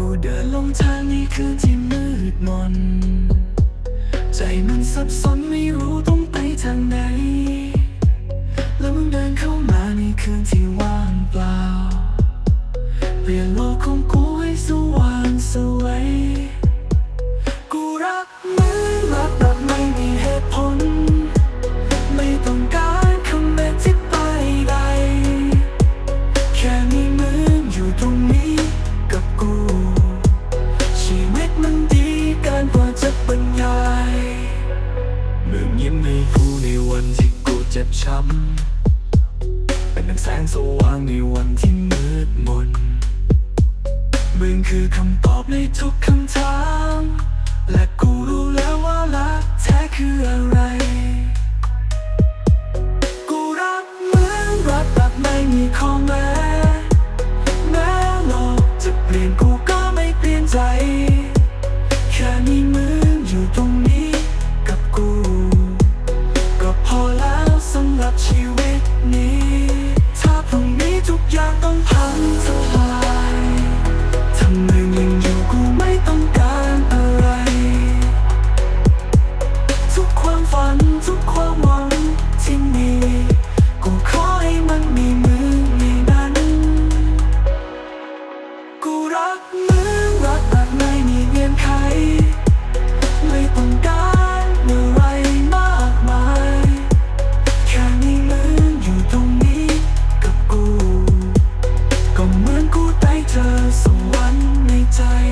กูเดินลงทางนี้คือที่มืดมน ใจมันสับสนไม่รู้ต้อง ช้ำ เป็นดังแสงสว่างในวันที่มืดมน มึงคือคำตอบในทุกคำถาม และกูรู้แล้วว่ารักแท้คืออะไร ชีวิตนี้ ถ้าพรุ่งนี้ทุกอย่างต้อง time.